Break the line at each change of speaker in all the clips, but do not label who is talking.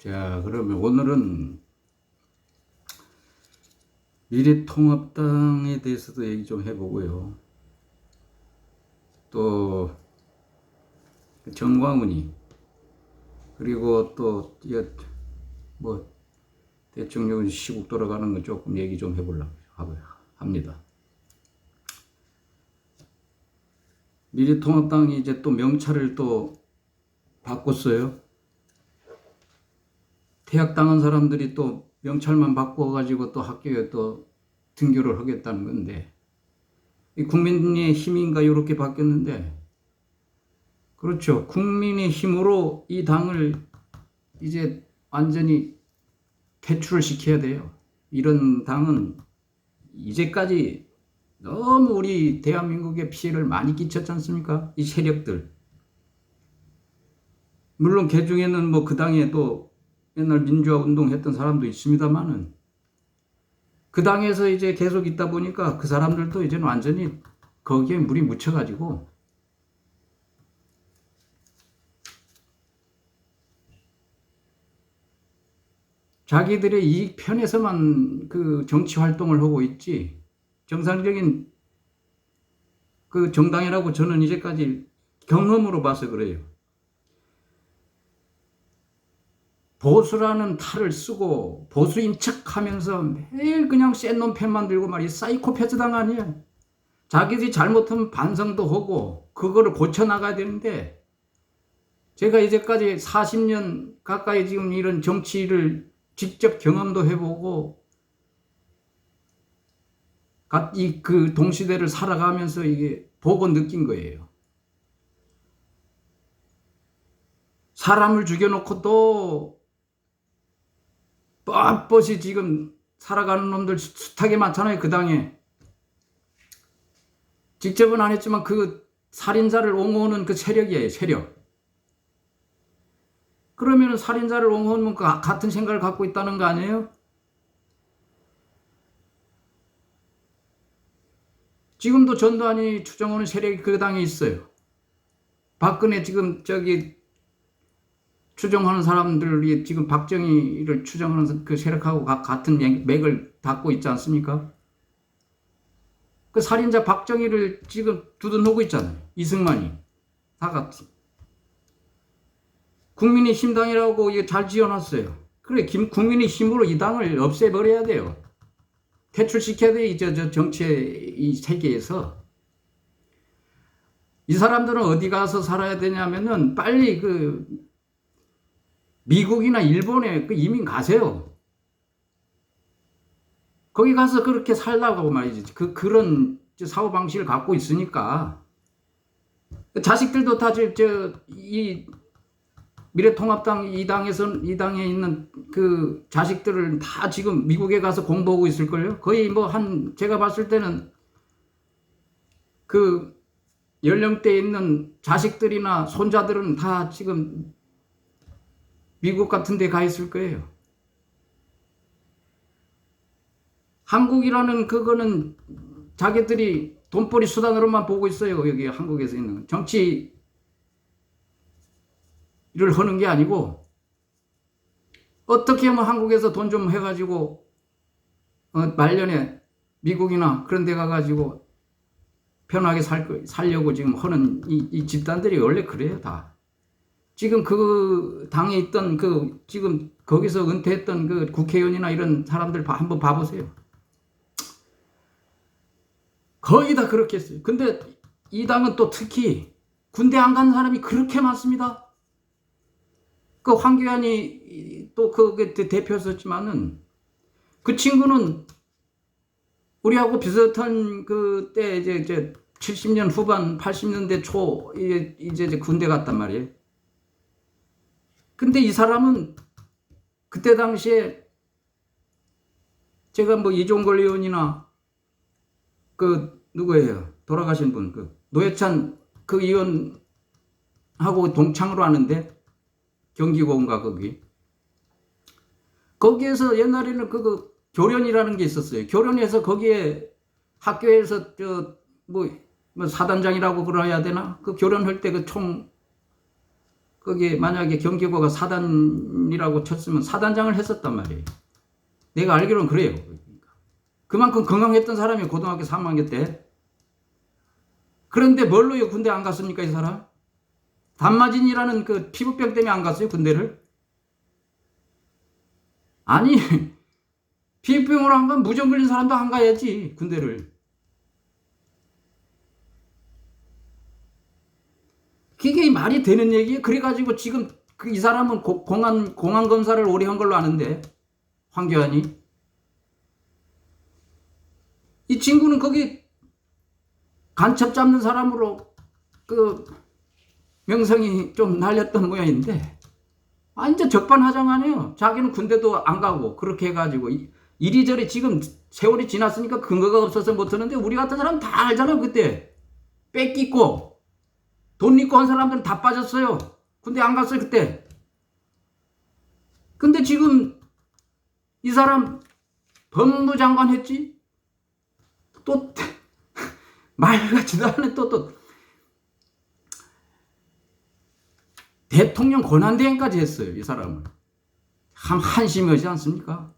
자, 그러면 오늘은 미래통합당에 대해서도 얘기 좀 해보고요. 또 정광훈이 그리고 또 뭐 대통령 시국 돌아가는 거 조금 얘기 좀 해보려고 합니다. 미래통합당이 이제 또 명찰을 또 바꿨어요. 퇴학 당한 사람들이 또 명찰만 바꿔 가지고 또 학교에 또 등교를 하겠다는 건데, 이 국민의 힘인가 이렇게 바뀌었는데, 그렇죠. 국민의 힘으로 이 당을 이제 완전히 퇴출을 시켜야 돼요. 이런 당은 이제까지 너무 우리 대한민국에 피해를 많이 끼쳤지 않습니까? 이 세력들. 물론 개 중에는 뭐 그 당에 또 옛날 민주화 운동했던 사람도 있습니다만은 그 당에서 이제 계속 있다 보니까 그 사람들도 이제는 완전히 거기에 물이 묻혀가지고 자기들의 이익 편에서만 그 정치 활동을 하고 있지 정상적인 그 정당이라고 저는 이제까지 경험으로 봐서 그래요. 보수라는 탈을 쓰고 보수인 척 하면서 매일 그냥 센놈 펜만 들고 말이 사이코패스 당 아니야. 자기들이 잘못하면 반성도 하고 그거를 고쳐나가야 되는데 제가 이제까지 40년 가까이 지금 이런 정치를 직접 경험도 해보고 이 그 동시대를 살아가면서 이게 보고 느낀 거예요. 사람을 죽여놓고 또 뻣뻣이 지금 살아가는 놈들 숱하게 많잖아요, 그 당에. 직접은 안 했지만 그 살인자를 옹호하는 그 세력이에요, 세력. 그러면 살인자를 옹호하면 그 같은 생각을 갖고 있다는 거 아니에요? 지금도 전두환이 추정하는 세력이 그 당에 있어요. 박근혜 지금 저기 추정하는 사람들이 지금 박정희를 추정하는 그 세력하고 같은 맥을 닫고 있지 않습니까? 그 살인자 박정희를 지금 두둔하고 있잖아요. 이승만이. 다 같이. 국민의 힘당이라고 이게 잘 지어놨어요. 그래, 김, 국민의 힘으로 이 당을 없애버려야 돼요. 퇴출시켜야 돼, 저, 저 정치의 이 세계에서. 이 사람들은 어디 가서 살아야 되냐면은 빨리 그 미국이나 일본에 그 이민 가세요. 거기 가서 그렇게 살라고 말이지. 그, 그런 사고 방식을 갖고 있으니까. 자식들도 다 저, 저, 이 미래통합당 이 당에서 이 당에 있는 그 자식들을 다 지금 미국에 가서 공부하고 있을걸요. 거의 뭐 한 제가 봤을 때는 그 연령대에 있는 자식들이나 손자들은 다 지금 미국 같은 데 가 있을 거예요. 한국이라는 그거는 자기들이 돈벌이 수단으로만 보고 있어요. 여기 한국에서 있는 정치 일을 하는 게 아니고 어떻게 하면 한국에서 돈 좀 해가지고 어, 말년에 미국이나 그런 데 가가지고 편하게 살, 살려고 지금 하는 이, 이 집단들이 원래 그래요 다. 지금 그 당에 있던 그 지금 거기서 은퇴했던 그 국회의원이나 이런 사람들 한번 봐보세요. 거의 다 그렇게 했어요. 근데 이 당은 또 특히 군대 안 간 사람이 그렇게 많습니다. 그 황교안이 또 그게 대표였었지만은 그 친구는 우리하고 비슷한 그때 이제 이제 70년 후반 80년대 초 이제 이제 군대 갔단 말이에요. 근데 이 사람은 그때 당시에 제가 뭐 이종걸 의원이나 그 누구예요? 돌아가신 분 그 노회찬 그 의원하고 동창으로 하는데 경기고인가 거기. 거기에서 옛날에는 그, 그 교련이라는 게 있었어요. 교련에서 거기에 학교에서 저뭐 뭐 사단장이라고 그래야 되나? 그 교련할 때 그 총 거기에 만약에 경기고가 사단이라고 쳤으면 사단장을 했었단 말이에요. 내가 알기로는 그래요. 그만큼 건강했던 사람이 고등학교 3학년 때. 그런데 뭘로요 군대 안 갔습니까 이 사람? 단마진이라는 그 피부병 때문에 안 갔어요 군대를? 아니 피부병으로 안 가면 무전 걸린 사람도 안 가야지 군대를. 그게 말이 되는 얘기예요. 그래가지고 지금 그 이 사람은 고- 공안 공안 검사를 오래 한 걸로 아는데 황교안이 이 친구는 거기 간첩 잡는 사람으로 그 명성이 좀 날렸던 모양인데 완전 적반하장하네요. 자기는 군대도 안 가고 그렇게 해가지고 이- 이리저리 지금 세월이 지났으니까 근거가 없어서 못하는데 우리 같은 사람 다 알잖아요 그때 뺏기고 돈 있고 한 사람들은 다 빠졌어요. 군대 안 갔어요 그때. 근데 지금 이 사람 법무장관 했지? 또 말 같지도 않은 또 또 대통령 권한대행까지 했어요 이 사람은 참 한심하지 않습니까?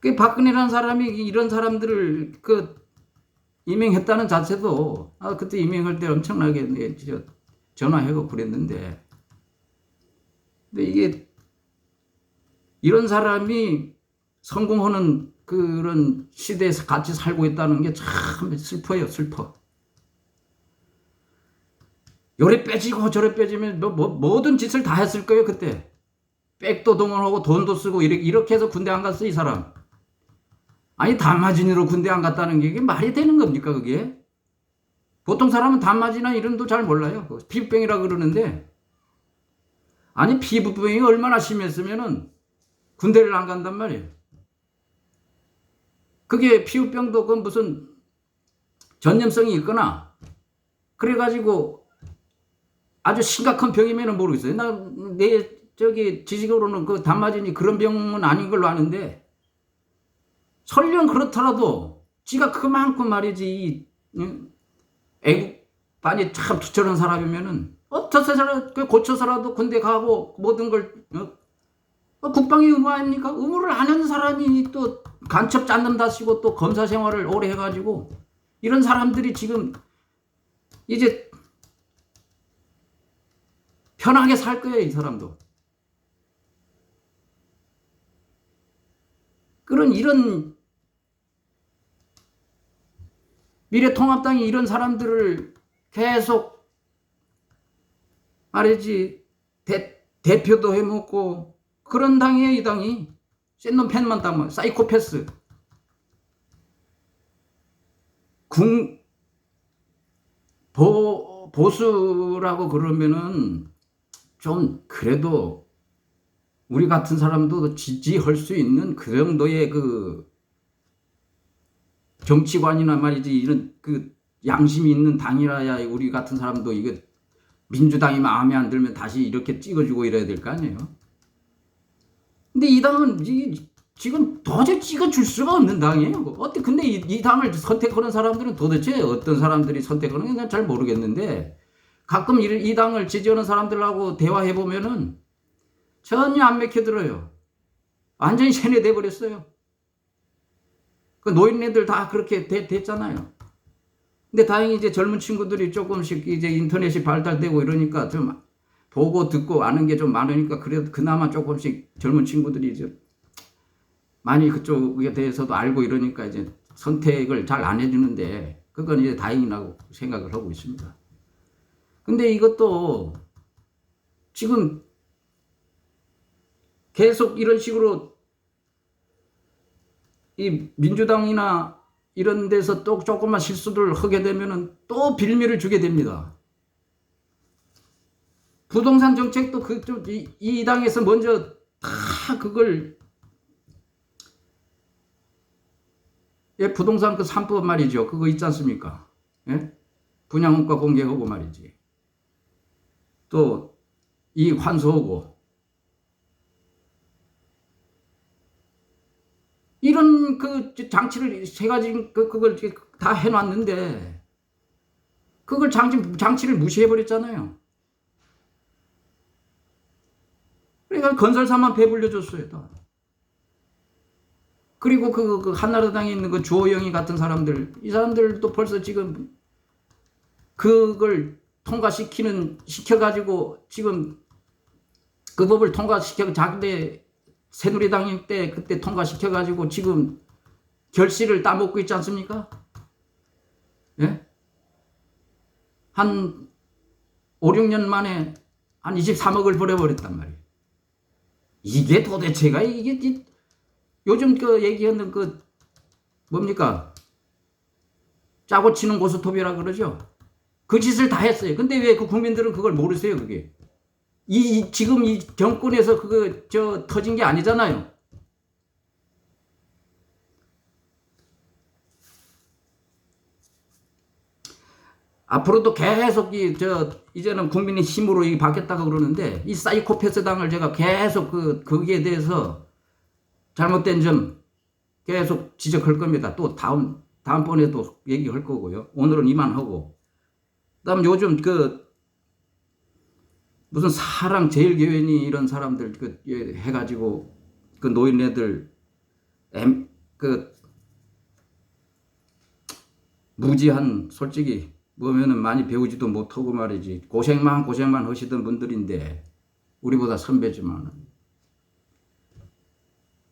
그 박근혜라는 사람이 이런 사람들을 그 임명했다는 자체도 아 그때 임명할 때 엄청나게 전화하고 그랬는데. 근데 이게 이런 사람이 성공하는 그런 시대에서 같이 살고 있다는 게 참 슬퍼요 슬퍼. 요래 빼지고 저래 빼지면 뭐, 뭐 모든 짓을 다 했을 거예요 그때. 백도 동원하고 돈도 쓰고 이렇게, 이렇게 해서 군대 안 갔어 이 사람 아니 단마진으로 군대 안 갔다는 게 말이 되는 겁니까 그게? 보통 사람은 단마진이나 이름도 잘 몰라요. 그거 피부병이라 그러는데 아니 피부병이 얼마나 심했으면은 군대를 안 간단 말이에요. 그게 피부병도 그 무슨 전염성이 있거나 그래가지고 아주 심각한 병이면은 모르겠어요. 나 내 저기 지식으로는 그 단마진이 그런 병은 아닌 걸로 아는데 설령 그렇더라도 지가 그만큼 말이지 이, 응? 애국반이 참 투철한 사람이면은 어떠서라도 그 고쳐서라도 군대 가고 모든 걸 어? 어, 국방의 의무 아닙니까? 의무를 안 하는 사람이 또 간첩 잡는다시고 또 검사 생활을 오래 해가지고 이런 사람들이 지금 이제 편하게 살 거예요 이 사람도 그런 이런 미래통합당이 이런 사람들을 계속 말이지 대, 대표도 해먹고 그런 당이에요 이 당이. 센놈 팬만 당만 사이코패스. 궁 보, 보수라고 그러면은 좀 그래도 우리 같은 사람도 지지할 수 있는 그 정도의 그 정치관이나 말이지 이런 그 양심이 있는 당이라야 우리 같은 사람도 이게 민주당이 마음에 안 들면 다시 이렇게 찍어주고 이래야 될 거 아니에요. 근데 이 당은 이, 지금 도저히 찍어줄 수가 없는 당이에요. 어때? 근데 이, 이 당을 선택하는 사람들은 도대체 어떤 사람들이 선택하는 건잘 모르겠는데 가끔 이, 이 당을 지지하는 사람들하고 대화해 보면은 전혀 안 맥혀들어요. 완전히 세뇌돼 버렸어요. 그 노인네들 다 그렇게 되, 됐잖아요. 근데 다행히 이제 젊은 친구들이 조금씩 이제 인터넷이 발달되고 이러니까 좀 보고 듣고 아는 게 좀 많으니까 그래도 그나마 조금씩 젊은 친구들이 이제 많이 그쪽에 대해서도 알고 이러니까 이제 선택을 잘 안 해주는데 그건 이제 다행이라고 생각을 하고 있습니다. 근데 이것도 지금 계속 이런 식으로 이 민주당이나 이런 데서 또 조금만 실수를 하게 되면은 또 빌미를 주게 됩니다. 부동산 정책도 그쪽 이, 이 당에서 먼저 다 그걸 예, 부동산 그 3법 말이죠. 그거 있지 않습니까? 예? 분양원가 공개하고 말이지. 또이 환수하고 이런 그 장치를 세 가지 그, 그걸 다 해놨는데 그걸 장치 장치를 무시해버렸잖아요. 그러니까 건설사만 배불려줬어요. 다. 그리고 그, 그 한나라당에 있는 그 주호영이 같은 사람들 이 사람들도 벌써 지금 그걸 통과시키는 시켜가지고 지금 그 법을 통과시켜 자기네 새누리당 때 그때 통과시켜가지고 지금 결실을 따먹고 있지 않습니까? 예? 한 5, 6년 만에 한 23억을 벌어버렸단 말이에요. 이게 도대체가 이게 이- 요즘 그 얘기하는 그 뭡니까? 짜고 치는 고스톱이라 그러죠. 그 짓을 다 했어요. 근데 왜 그 국민들은 그걸 모르세요, 그게? 이, 이- 지금 이 정권에서 그거 저 터진 게 아니잖아요. 앞으로도 계속 이 저 이제는 국민의 힘으로 이 바뀌었다고 그러는데 이 사이코패스 당을 제가 계속 그 거기에 대해서 잘못된 점 계속 지적할 겁니다. 또 다음 다음번에도 얘기할 거고요. 오늘은 이만 하고 그다음 요즘 그 무슨 사랑 제일교회니 이런 사람들 그 예, 해가지고 그 노인네들 엠, 그 무지한 솔직히 보면은 많이 배우지도 못하고 말이지. 고생만 고생만 하시던 분들인데 우리보다 선배지만은.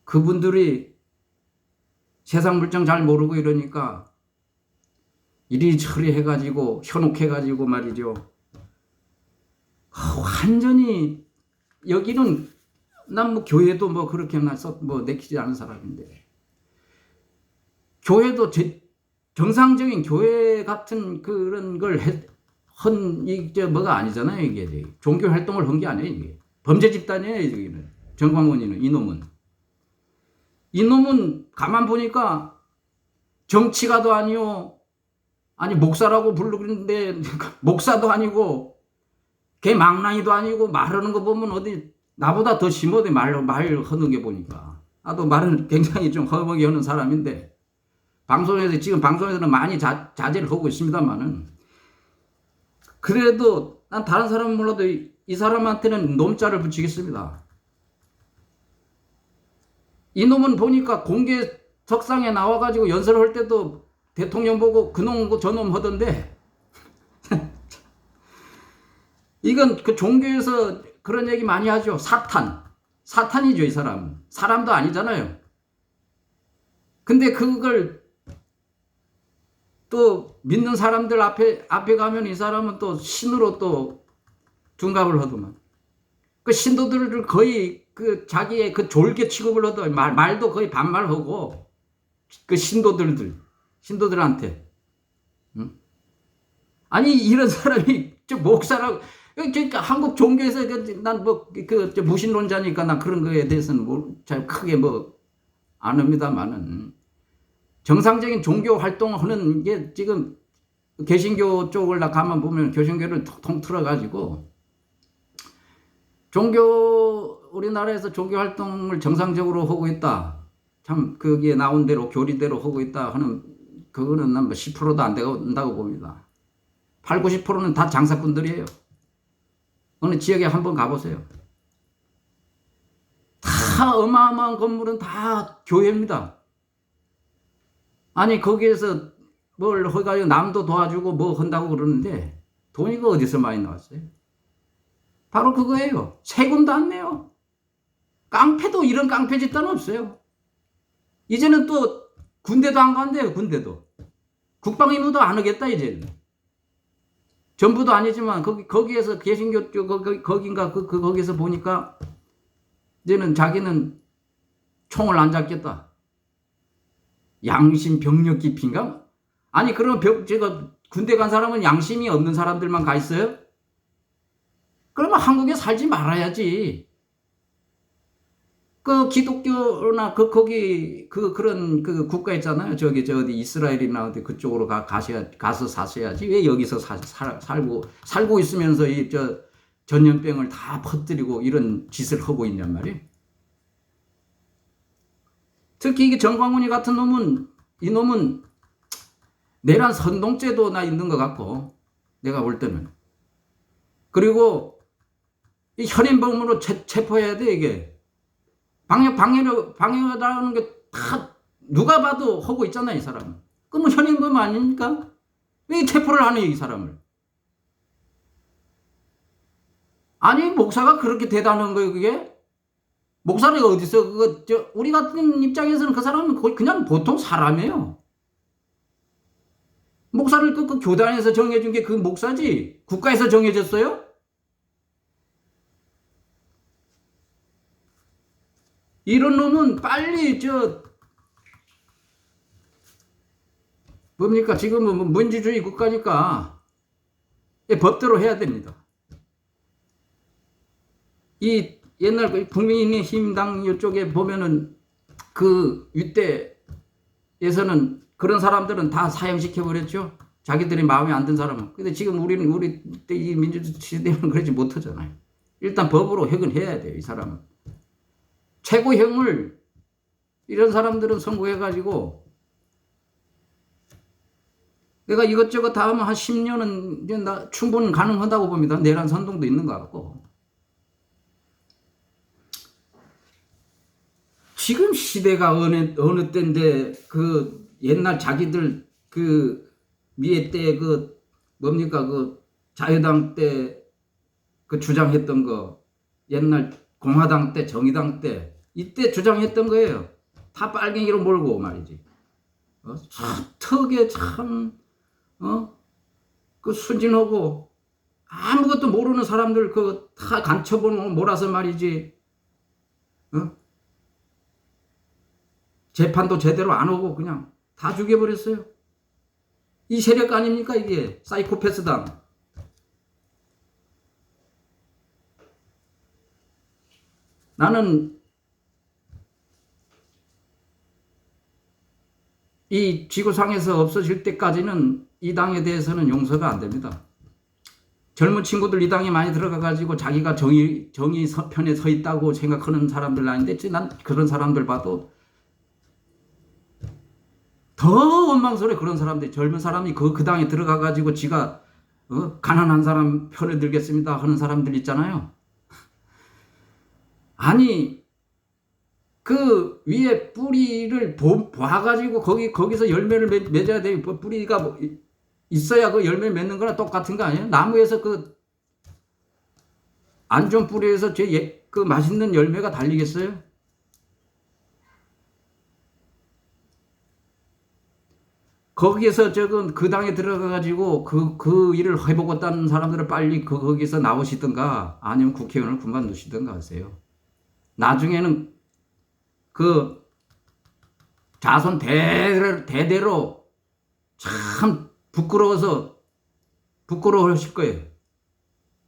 그분들이 세상 물정 잘 모르고 이러니까 이리저리 해가지고 현혹해가지고 말이죠 아, 완전히 여기는 난 뭐 교회도 뭐 그렇게 나서 뭐 내키지 않은 사람인데. 교회도 제, 정상적인 교회 같은 그런 걸한 이게 뭐가 아니잖아요 이게. 종교 활동을 한 게 아니에요 이게. 범죄 집단이에요 여기는. 정광훈이는 이놈은. 이놈은 가만 보니까 정치가도 아니요. 아니 목사라고 부르는데 목사도 아니고 걔 망나니도 아니고 말하는 거 보면 어디 나보다 더 심하대 말, 말 하는 게 보니까 나도 말은 굉장히 좀 허먹이 하는 사람인데 방송에서 지금 방송에서는 많이 자, 자제를 하고 있습니다만은 그래도 난 다른 사람은 몰라도 이, 이 사람한테는 놈자를 붙이겠습니다. 이놈은 보니까 공개 석상에 나와가지고 연설할 때도 대통령 보고 그놈 저놈 하던데 이건 그 종교에서 그런 얘기 많이 하죠. 사탄. 사탄이죠, 이 사람은. 사람도 아니잖아요. 근데 그걸 또 믿는 사람들 앞에 앞에 가면 이 사람은 또 신으로 또 둔갑을 하더만. 그 신도들을 거의 그 자기의 그 졸개 취급을 하더 말 말도 거의 반말하고 그 신도들들 신도들한테 응? 아니 이런 사람이 저 목사라고 그러니까 한국 종교에서 난뭐 그 무신론자니까 난 그런 거에 대해서는 뭐잘 크게 뭐 안 합니다만은 정상적인 종교 활동을 하는 게 지금 개신교 쪽을 나 가만 보면 개신교를 통틀어 가지고 종교 우리나라에서 종교 활동을 정상적으로 하고 있다. 참 거기에 나온 대로 교리대로 하고 있다 하는 그거는 난 뭐 10%도 안 된다고 봅니다. 8, 90%는 다 장사꾼들이에요. 어느 지역에 한번 가보세요. 다 어마어마한 건물은 다 교회입니다. 아니 거기에서 뭘 해가지고 남도 도와주고 뭐 한다고 그러는데 돈이 그 어디서 많이 나왔어요? 바로 그거예요. 세금도 안 내요. 깡패도 이런 깡패 집단 없어요. 이제는 또 군대도 안 간대요. 군대도 국방의무도 안 하겠다 이제는. 전부도 아니지만 거기 거기에서 개신교 쪽 거기 거긴가 그, 그 거기서 보니까 이제는 자기는 총을 안 잡겠다. 양심 병력 깊인가? 아니 그러면 병, 제가 군대 간 사람은 양심이 없는 사람들만 가 있어요? 그러면 한국에 살지 말아야지. 그 기독교나 그 거기 그 그런 그 국가 있잖아요. 저기 저 어디 이스라엘이나 어디 그쪽으로 가 가셔야 가서 사셔야지. 왜 여기서 사, 살, 살고 살고 있으면서 이 저 전염병을 다 퍼뜨리고 이런 짓을 하고 있냔 말이에요. 특히 이게 정광훈이 같은 놈은 이 놈은 내란 선동죄도 나 있는 것 같고 내가 볼 때는 그리고 이 현인범으로 체, 체포해야 돼 이게 방해 방해를 방해하다는 게 다 누가 봐도 하고 있잖아 이 사람. 그러면 현인범 아닙니까? 왜 체포를 하는 이 사람을? 아니 목사가 그렇게 대단한 거예요 그게? 목사를 어디서 그거 저 우리 같은 입장에서는 그 사람은 그냥 보통 사람이에요. 목사를 그, 그 교단에서 정해준 게 그 목사지 국가에서 정해졌어요? 이런 놈은 빨리 저 뭡니까 지금은 뭐 민주주의 국가니까 이 법대로 해야 됩니다. 이 옛날 그 국민의힘당 이쪽에 보면은 그 윗대에서는 그런 사람들은 다 사형시켜 버렸죠. 자기들이 마음에 안 든 사람은. 근데 지금 우리는 우리 때 이 민주주의 시대는 그러지 못하잖아요. 일단 법으로 해근해야 돼요. 이 사람은. 최고형을 이런 사람들은 선고해가지고 내가 이것저것 다 하면 한 10년은 이제 나 충분 가능하다고 봅니다. 내란 선동도 있는 것 같고. 지금 시대가 어느, 어느 때인데 그 옛날 자기들 그 미애 때 그 뭡니까 그 자유당 때 그 주장했던 거 옛날 공화당 때 정의당 때 이때 주장했던 거예요. 다 빨갱이로 몰고 말이지. 어? 참 턱에 참 어? 그 순진하고 아무것도 모르는 사람들 그 다 간첩으로 몰아서 말이지. 어? 재판도 제대로 안 오고 그냥 다 죽여버렸어요. 이 세력 아닙니까 이게 사이코패스당. 나는 이 지구상에서 없어질 때까지는 이 당에 대해서는 용서가 안 됩니다. 젊은 친구들 이 당에 많이 들어가 가지고 자기가 정의 정의 서- 편에 서 있다고 생각하는 사람들 아닌데 난 그런 사람들 봐도 더 원망스러워 그런 사람들 젊은 사람이 그, 그 당에 들어가 가지고 지가 어? 가난한 사람 편에 들겠습니다 하는 사람들 있잖아요. 아니 그 위에 뿌리를 보, 봐가지고 거기 거기서 열매를 맺, 맺어야 돼. 뭐 뿌리가 뭐 이- 있어야 그 열매 맺는 거랑 똑같은 거 아니에요? 나무에서 그 안 좋은 뿌리에서 제그 맛있는 열매가 달리겠어요? 거기에서 저건 그 당에 들어가 가지고 그 그 일을 해보겠다는 사람들을 빨리 그 거기서 나오시든가 아니면 국회의원을 그만두시든가 하세요. 나중에는 그 자손 대대로, 대대로 참 부끄러워서 부끄러워하실 거예요.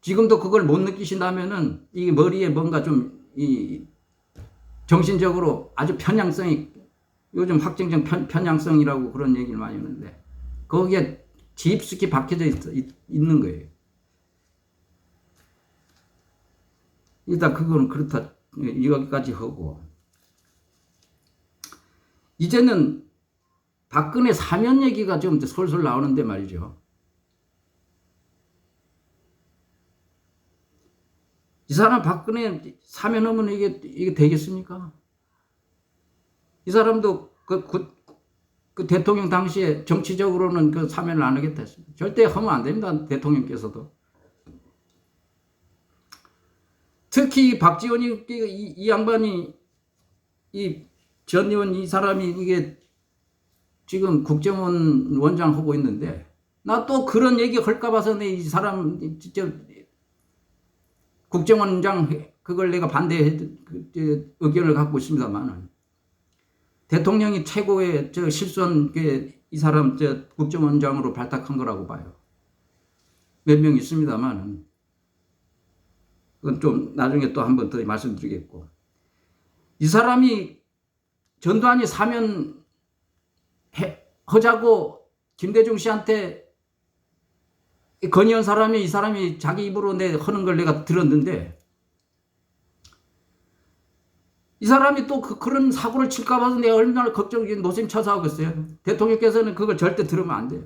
지금도 그걸 못 느끼신다면은 이 머리에 뭔가 좀 이 정신적으로 아주 편향성이 요즘 확정적 편, 편향성이라고 그런 얘기를 많이 하는데 거기에 깊숙이 박혀져 있, 있, 있는 거예요. 일단 그거는 그렇다 여기까지 하고 이제는 박근혜 사면 얘기가 좀 솔솔 나오는데 말이죠. 이 사람 박근혜 사면하면 이게 이게 되겠습니까? 이 사람도 그, 그, 그 대통령 당시에 정치적으로는 그 사면을 안 하겠다 했습니다. 절대 하면 안 됩니다. 대통령께서도. 특히 박지원이 이, 이 양반이 이 전 의원 이 사람이 이게 지금 국정원 원장 하고 있는데 나 또 그런 얘기 할까 봐서 내 이 사람 진짜 국정원장 그걸 내가 반대 그, 의견을 갖고 있습니다만은 대통령이 최고의 저 실수한 게 이 사람 저 국정원장으로 발탁한 거라고 봐요. 몇 명 있습니다만은 그건 좀 나중에 또 한 번 더 말씀드리겠고 이 사람이 전두환이 사면 해, 하자고 김대중 씨한테 건의한 사람이 이 사람이 자기 입으로 내 하는 걸 내가 들었는데 이 사람이 또 그, 그런 사고를 칠까 봐서 내가 얼마나 걱정이 노심초사하겠어요. 대통령께서는 그걸 절대 들으면 안 돼요.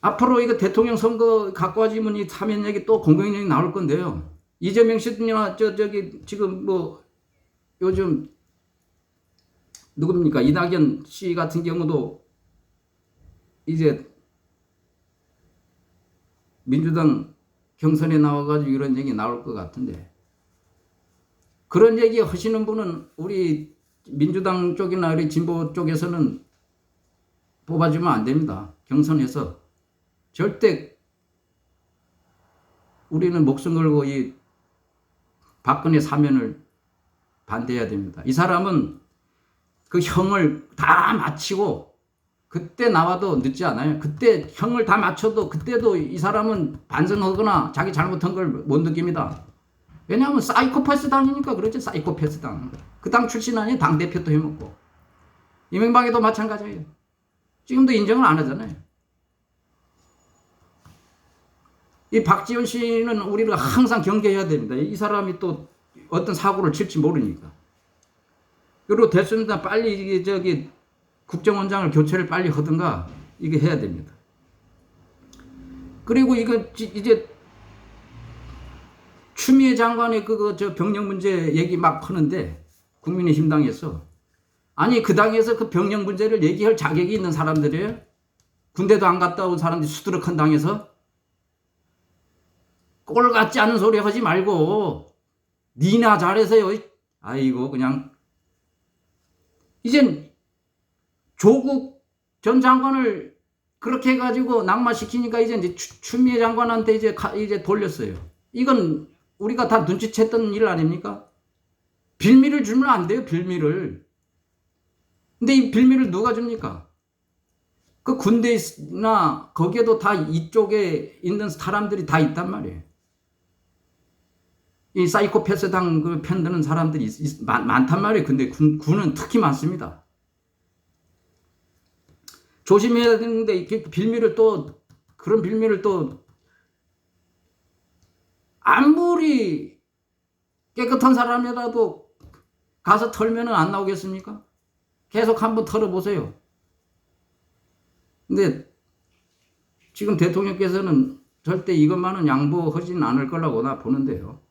앞으로 이거 대통령 선거 갖고 와지면 이 사면역이 또 공공연히 나올 건데요. 이재명 씨나 저 저기 지금 뭐 요즘 누굽니까 이낙연 씨 같은 경우도 이제 민주당 경선에 나와가지고 이런 얘기 나올 것 같은데 그런 얘기 하시는 분은 우리 민주당 쪽이나 우리 진보 쪽에서는 뽑아주면 안 됩니다. 경선에서 절대 우리는 목숨 걸고 이 박근혜 사면을 반대해야 됩니다. 이 사람은 그 형을 다 마치고 그때 나와도 늦지 않아요. 그때 형을 다 맞춰도 그때도 이 사람은 반성하거나 자기 잘못한 걸 못 느낍니다. 왜냐하면 사이코패스 당이니까 그렇지 사이코패스 당. 그 당 출신 아니에요. 당 대표도 해먹고 이명박에도 마찬가지예요. 지금도 인정을 안 하잖아요. 이 박지원 씨는 우리를 항상 경계해야 됩니다. 이 사람이 또 어떤 사고를 칠지 모르니까. 그리고 됐습니다. 빨리 저기 국정원장을 교체를 빨리 하든가 이게 해야 됩니다. 그리고 이거 지- 이제 추미애 장관의 그거 저 병력 문제 얘기 막 하는데 국민의힘 당에서 아니 그 당에서 그 병력 문제를 얘기할 자격이 있는 사람들이에요. 군대도 안 갔다 온 사람들이 수두룩한 당에서 꼴 같지 않은 소리 하지 말고 니나 잘해서요. 아이고 그냥 이젠 조국 전 장관을 그렇게 해가지고 낙마시키니까 이제 이제 추- 추미애 장관한테 이제 가- 이제 돌렸어요. 이건 우리가 다 눈치챘던 일 아닙니까? 빌미를 주면 안 돼요. 빌미를. 근데 이 빌미를 누가 줍니까? 그 군대나 거기에도 다 이쪽에 있는 사람들이 다 있단 말이에요. 이 사이코패스당 그 편드는 사람들이 있- 있- 많, 많단 말이에요. 근데 군, 군은 특히 많습니다. 조심해야 되는데 이렇게 빌미를 또 그런 빌미를 또 아무리 깨끗한 사람이라도 가서 털면은 안 나오겠습니까? 계속 한번 털어보세요. 근데 지금 대통령께서는 절대 이것만은 양보하진 않을 거라고 나 보는데요.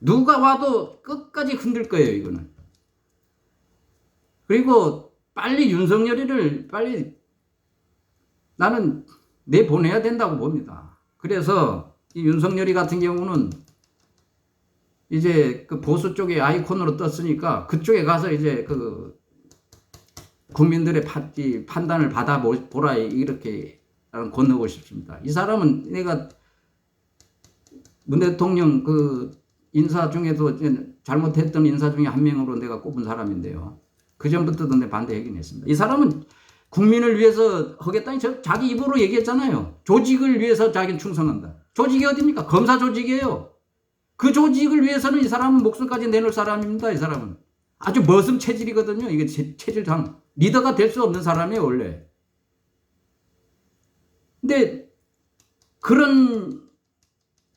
누가 와도 끝까지 흔들 거예요, 이거는. 그리고 빨리 윤석열이를 빨리 나는 내보내야 된다고 봅니다. 그래서 이 윤석열이 같은 경우는 이제 그 보수 쪽의 아이콘으로 떴으니까 그쪽에 가서 이제 그 국민들의 파- 이 판단을 받아보라 이렇게 건너고 싶습니다. 이 사람은 내가 문 대통령 그 인사 중에도 잘못했던 인사 중에 한 명으로 내가 꼽은 사람인데요. 그 전부터도 내 반대하긴 했습니다. 이 사람은 국민을 위해서 하겠다니 저 자기 입으로 얘기했잖아요. 조직을 위해서 자기는 충성한다. 조직이 어딥니까? 검사 조직이에요. 그 조직을 위해서는 이 사람은 목숨까지 내놓을 사람입니다. 이 사람은 아주 머슴 체질이거든요. 이게 체, 체질상 리더가 될 수 없는 사람이에요 원래. 근데 그런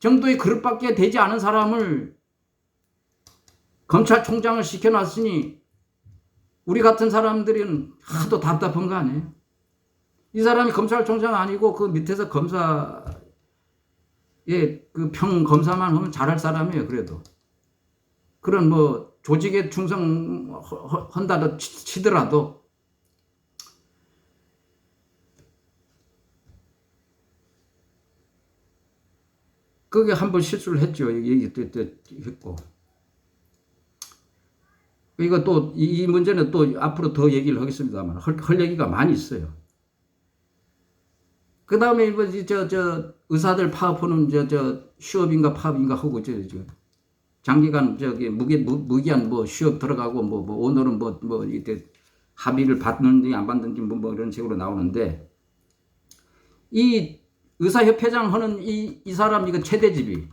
정도의 그릇밖에 되지 않은 사람을 검찰총장을 시켜놨으니 우리 같은 사람들은 하도 답답한 거 아니에요? 이 사람이 검찰총장 아니고 그 밑에서 검사 예, 그 평 검사만 하면 잘할 사람이에요, 그래도. 그런 뭐 조직에 충성한다 치더라도 그게 한 번 실수를 했죠. 얘기 또, 또 했고. 이거 또, 이 문제는 또 앞으로 더 얘기를 하겠습니다만, 할, 할 얘기가 많이 있어요. 그 다음에 이번 저, 저, 의사들 파업하는 저, 저, 휴업인가 파업인가 하고, 저, 저, 장기간 저기 무기, 무, 무기한 뭐 휴업 들어가고 뭐, 뭐 오늘은 뭐, 뭐, 이때 합의를 받는지 안 받는지 뭐, 뭐 이런 식으로 나오는데, 이 의사협회장 하는 이, 이 사람, 이거 최대집이.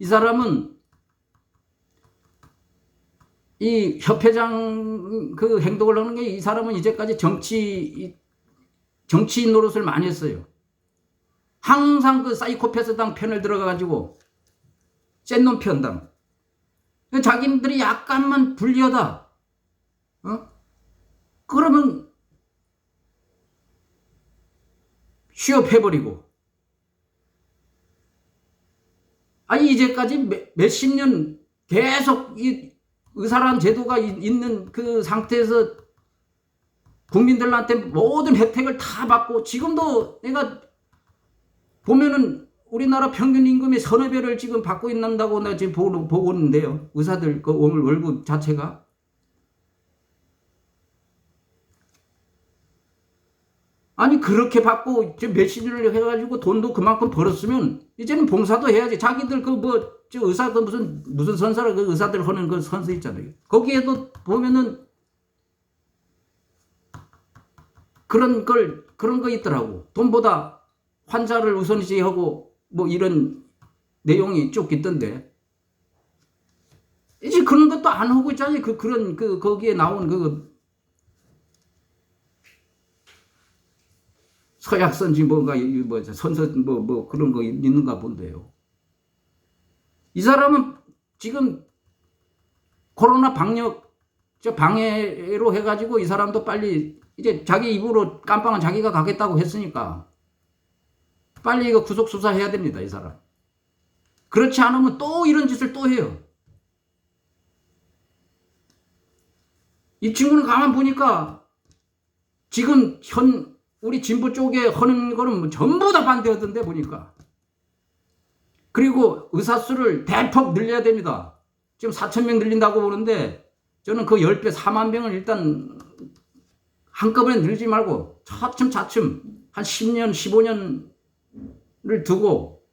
이 사람은 이 협회장 그 행동을 하는 게 이 사람은 이제까지 정치, 정치인 노릇을 많이 했어요. 항상 그 사이코패스당 편을 들어가가지고 센놈 편당. 자기들이 약간만 불리하다. 어? 그러면 취업해버리고 아니 이제까지 몇- 몇십 년 계속 이 의사라는 제도가 이- 있는 그 상태에서 국민들한테 모든 혜택을 다 받고 지금도 내가 보면은 우리나라 평균 임금의 서너 배를 지금 받고 있는다고 내가 지금 보고, 보고 있는데요. 의사들 그 월급 자체가 아니 그렇게 받고 이제 몇십 년을 해가지고 돈도 그만큼 벌었으면 이제는 봉사도 해야지. 자기들 그 뭐 저 의사 그 무슨 무슨 선사라 그 의사들 하는 그 선서 있잖아요. 거기에도 보면은 그런 걸 그런 거 있더라고. 돈보다 환자를 우선시하고 뭐 이런 내용이 쭉 있던데. 이제 그런 것도 안 하고 있잖아요. 그 그런 그 거기에 나온 그 서약 선지 뭔가 이뭐 선서 뭐 뭐 그런 거 있는가 본데요. 이 사람은 지금 코로나 방역 저 방해로 해가지고 이 사람도 빨리 이제 자기 입으로 깜빵은 자기가 가겠다고 했으니까 빨리 이거 구속 수사해야 됩니다 이 사람. 그렇지 않으면 또 이런 짓을 또 해요. 이 친구는 가만 보니까 지금 현 우리 진보 쪽에 하는 거는 뭐 전부 다 반대하던데 보니까. 그리고 의사 수를 대폭 늘려야 됩니다. 지금 4천 명 늘린다고 보는데 저는 그 10배 4만 명을 일단 한꺼번에 늘리지 말고 차츰 차츰 한 10년 15년을 두고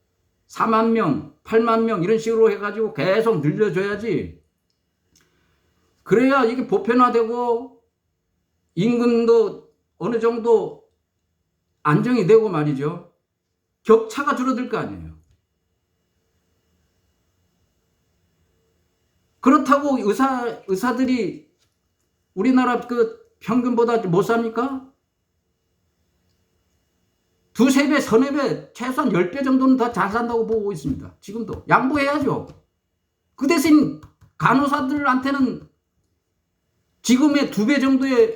4만 명 8만 명 이런 식으로 해가지고 계속 늘려줘야지 그래야 이게 보편화되고 임금도 어느 정도 안정이 되고 말이죠. 격차가 줄어들 거 아니에요. 그렇다고 의사, 의사들이 우리나라 그 평균보다 못 삽니까? 두세 배, 서너 배, 최소한 열 배 정도는 더 잘 산다고 보고 있습니다. 지금도. 양보해야죠. 그 대신 간호사들한테는 지금의 두 배 정도의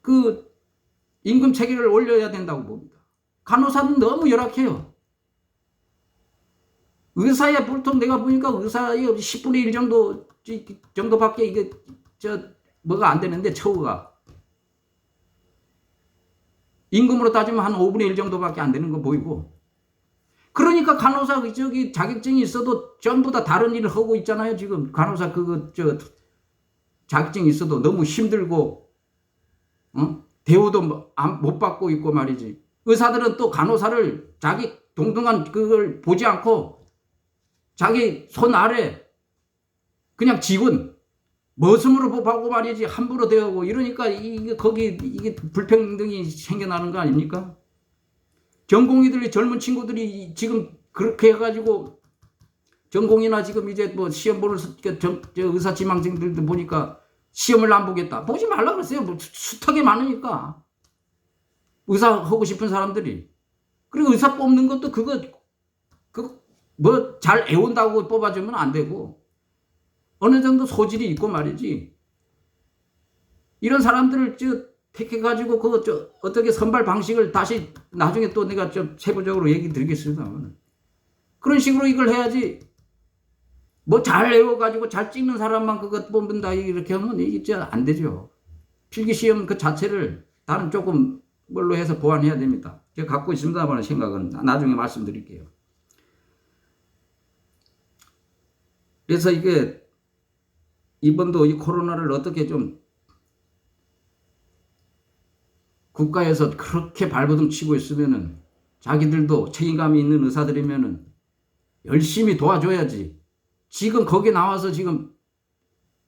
그 임금 체계를 올려야 된다고 봅니다. 간호사는 너무 열악해요. 의사야 보통 내가 보니까 의사의 10분의 1 정도 정도밖에 이게 저 뭐가 안 되는데 처우가 임금으로 따지면 한 5분의 1 정도밖에 안 되는 거 보이고 그러니까 간호사 저기 자격증이 있어도 전부 다 다른 일을 하고 있잖아요 지금 간호사 그거 저 자격증이 있어도 너무 힘들고 어? 대우도 뭐 안- 못 받고 있고 말이지 의사들은 또 간호사를 자기 동등한 그걸 보지 않고 자기 손 아래 그냥 직원 머슴으로 보고 말이지 함부로 대하고 이러니까 이게 거기 이게 불평등이 생겨나는 거 아닙니까? 전공의들이 젊은 친구들이 지금 그렇게 해가지고 전공이나 지금 이제 뭐 시험 보는 의사 지망생들도 보니까 시험을 안 보겠다. 보지 말라 그랬어요. 뭐 수- 숱하게 많으니까. 의사 하고 싶은 사람들이. 그리고 의사 뽑는 것도 그거 그 뭐 잘 애운다고 뽑아주면 안 되고 어느 정도 소질이 있고 말이지. 이런 사람들을 저 택해가지고 그거 저 어떻게 선발 방식을 다시 나중에 또 내가 좀 세부적으로 얘기 드리겠습니다. 그런 식으로 이걸 해야지. 뭐 잘 외워가지고 잘 찍는 사람만 그것 뽑는다 이렇게 하면 이게 안 되죠. 필기 시험 그 자체를 다른 조금 뭘로 해서 보완해야 됩니다. 제가 갖고 있습니다만 생각은 나중에 말씀드릴게요. 그래서 이게 이번도 이 코로나를 어떻게 좀 국가에서 그렇게 발버둥 치고 있으면은 자기들도 책임감이 있는 의사들이면은 열심히 도와줘야지. 지금 거기 나와서 지금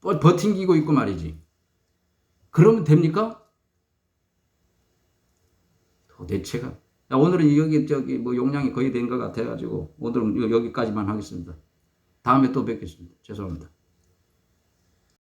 버- 버팅기고 있고 말이지. 그러면 됩니까? 도대체가. 야, 오늘은 여기 저기 뭐 용량이 거의 된 것 같아가지고 오늘은 여기까지만 하겠습니다. 다음에 또 뵙겠습니다. 죄송합니다.